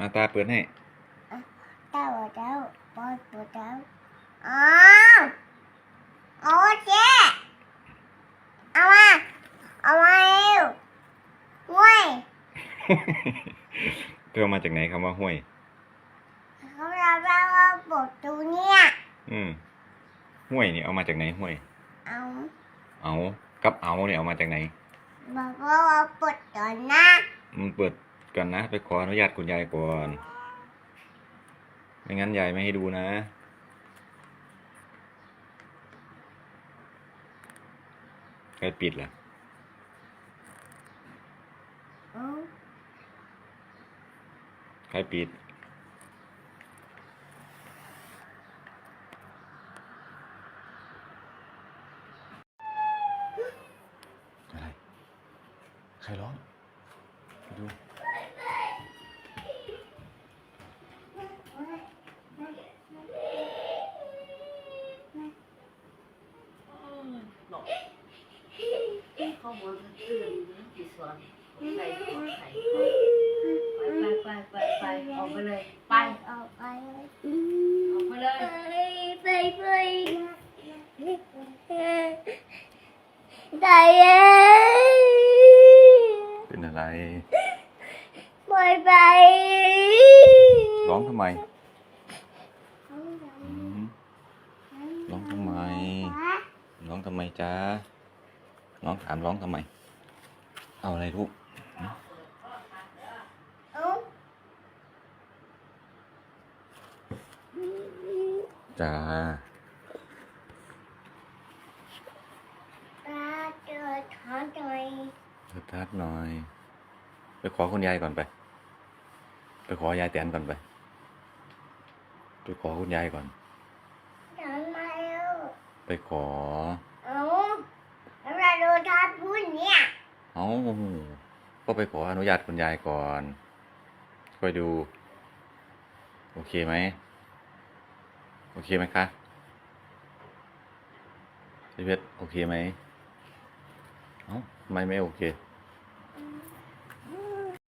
อาตาเปิดให้เต้าเต้าปอดปวดเต้าอ้าวโอ้เจ๊เอามาเอามาเร็วเว้ยเธอเอามาจากไหนคำว่าห้วยเขาเราเราว่าปวดตัวเนี่ยอืมห้วยนี่เอามาจากไหนห้วย เอาเอากับเอาเนี่ยเอามาจากไหนบอกว่าว่าปวดตัวนะมึงเปิด ก่อนนะ ไปขออนุญาตคุณยายก่อน ไม่งั้นยายไม่ให้ดูนะ ใครปิดล่ะเอใครปิดอะไร ใครร้องไปดู ข้อมูลมันตื่นกี่ส่วนไปไปไปไปไปออกไปเลยไปออกไปออกไปเลยไปไปได้เอ้เป็นอะไรไปไปร้องทำไมอืมร้องทำไมร้องทำไมจ๊ะ ร้องถามร้องทำไม เอาอะไรลูกเอาจ้าตาเจอถอนหน่อยเปิดทัดหน่อย ไปขอคุณยายก่อนไป ไปขอยายแตนก่อนไป ไปขอคุณยายก่อนถอนมาเร็วไปขอ เอาแล้วเราดูทัดพูดเนี่ย เอา ก็ไปขออนุญาตคุณยายก่อนค่อยดู โอเคไหม โอเคไหมคะพี่เพชรโอเคไหมเอ้าทำไมไม่โอเค